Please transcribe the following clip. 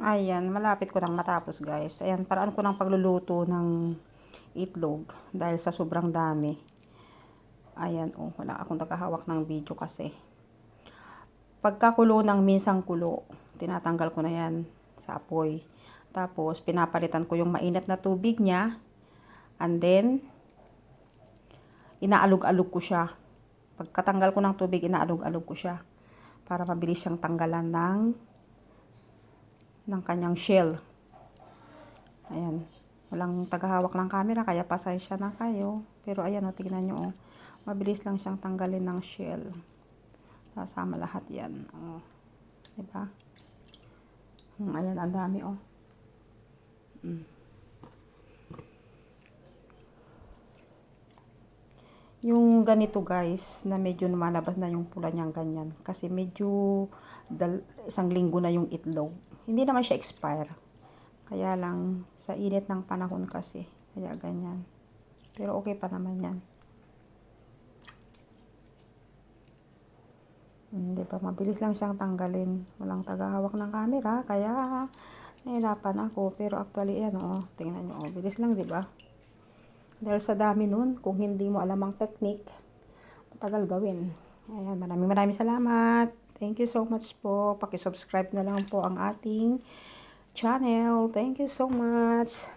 Ayan, malapit ko nang matapos guys. Ayan, paraan ko ng pagluluto ng itlog dahil sa sobrang dami. Ayan, oh, wala akong tagahawak ng video kasi. Pagkakulo ng minsang kulo, tinatanggal ko na yan sa apoy. Tapos, pinapalitan ko yung mainit na tubig niya. And then, inaalog-alog ko siya. Pagkatanggal ko ng tubig, inaalog-alog ko siya. Para mabilis siyang tanggalan ng ng kanyang shell. Ayan. Walang tagahawak ng camera, kaya pasensya na kayo. Pero ayan, o, tignan nyo, oh. Mabilis lang siyang tanggalin ng shell. Sasama lahat yan. Oh. Diba? Hmm, ayan, ang dami, oh. Hmm. Yung ganito guys, na medyo lumalabas na yung pula niyang ganyan. Kasi medyo dal, isang linggo na yung itlog. Hindi naman siya expire. Kaya lang, sa init ng panahon kasi. Kaya ganyan. Pero okay pa naman yan. Hmm, di ba? Mabilis lang siyang tanggalin. Walang tagahawak ng camera. Kaya, nahirapan ako. Pero actually, yan, oh. Tingnan nyo, oh. Bilis lang, di ba? Dahil sa dami nun, kung hindi mo alam ang technique, matagal gawin. Ayan, maraming maraming salamat. Thank you so much po. Pakisubscribe na lang po ang ating channel. Thank you so much.